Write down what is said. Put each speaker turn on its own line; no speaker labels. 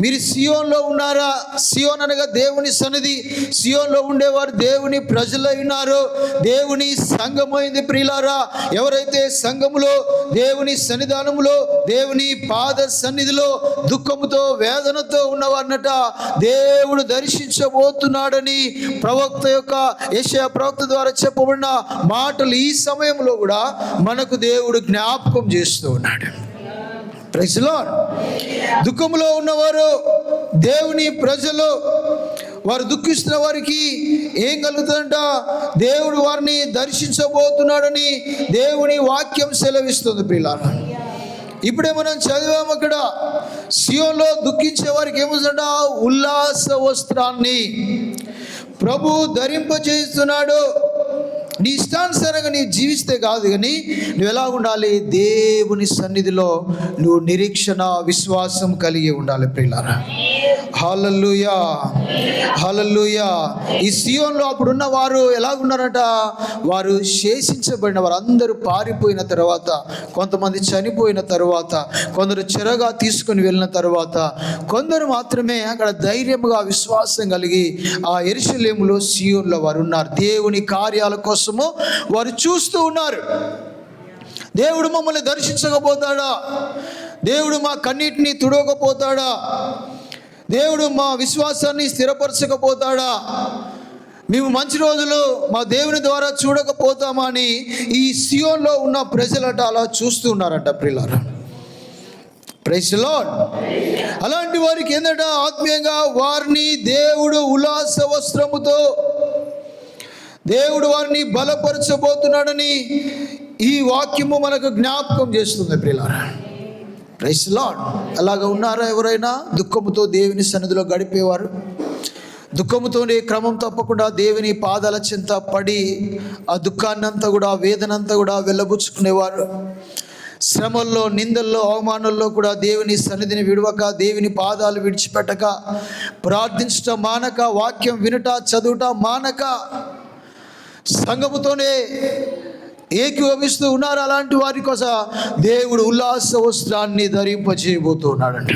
మీరు సియోన్లో ఉన్నారా? సియోన్ అనగా దేవుని సన్నిధి. సియోన్లో ఉండేవారు దేవుని ప్రజలై దేవుని సంఘమైంది ప్రియులారా. ఎవరైతే సంఘములో దేవుని సన్నిధానములో దేవుని పాద సన్నిధిలో దుఃఖముతో వేదనతో ఉన్నవారనట దేవుడు దర్శించబోతున్నాడని ప్రవక్త యొక్క యశయ ప్రవక్త ద్వారా చెప్పబడిన మాటలు ఈ సమయంలో కూడా మనకు దేవుడు జ్ఞాపకం చేస్తూ ఉన్నాడు. ప్రజలో దుఃఖంలో ఉన్నవారు దేవుని ప్రజలు వారు దుఃఖిస్తున్న వారికి ఏం కలుగుతుందంట? దేవుడు వారిని దర్శించబోతున్నాడని దేవుని వాక్యం సెలవిస్తుంది పిల్ల ఇప్పుడే మనం చదివాము అక్కడ సియోలో దుఃఖించే వారికి ఏముందంట ఉల్లాస వస్త్రాన్ని. ప్రభు ధరింపజేస్తున్నాడు. నీ ఇష్టానుసారంగా నీవు జీవిస్తే కాదు కానీ నువ్వు ఎలా ఉండాలి? దేవుని సన్నిధిలో నువ్వు నిరీక్షణ విశ్వాసం కలిగి ఉండాలి ప్రియులారా. హాలల్లుయా. హాలల్లుయా. ఈ సియోన్లో అప్పుడున్న వారు ఎలాగున్నారట? వారు శేషించబడిన వారు. అందరూ పారిపోయిన తర్వాత కొంతమంది చనిపోయిన తర్వాత కొందరు చెరగా తీసుకొని వెళ్ళిన తర్వాత కొందరు మాత్రమే అక్కడ ధైర్యముగా విశ్వాసం కలిగి ఆ ఎరుసలేములో సియోన్లో వారు ఉన్నారు. దేవుని కార్యాల కోసము వారు చూస్తూ ఉన్నారు. దేవుడు మమ్మల్ని దర్శించకపోతాడా? దేవుడు మా కన్నీటిని తుడవకపోతాడా? దేవుడు మా విశ్వాసాన్ని స్థిరపరచకపోతాడా? మేము మంచి రోజులు మా దేవుని ద్వారా చూడకపోతామని ఈ సియోన్లో ఉన్న ప్రజలట అలా చూస్తూ ఉన్నారంట ప్రియులారా. ప్రైస్ లార్డ్ అలాంటి వారికి ఏంటంట ఆత్మీయంగా వారిని దేవుడు ఉల్లాస వస్త్రముతో దేవుడు వారిని బలపరచబోతున్నాడని ఈ వాక్యము మనకు జ్ఞాపకం చేస్తుంది ప్రిలారా ప్రైస్ లాడ్ అలాగ ఉన్నారా ఎవరైనా? దుఃఖముతో దేవుని సన్నిధిలో గడిపేవారు? దుఃఖముతోనే క్రమం తప్పకుండా దేవుని పాదాల చింత పడి ఆ దుఃఖాన్నంతా కూడా వేదనంతా కూడా వెళ్ళబుచ్చుకునేవారు శ్రమల్లో నిందల్లో అవమానంలో కూడా దేవుని సన్నిధిని విడవక దేవుని పాదాలు విడిచిపెట్టక ప్రార్థించటం మానక వాక్యం వినుట చదువుట మానక సంగముతోనే ఏకీభవిస్తూ ఉన్నారు అలాంటి వారి కోసం దేవుడు ఉల్లాస వస్త్రాన్ని ధరింపజేయబోతున్నాడంట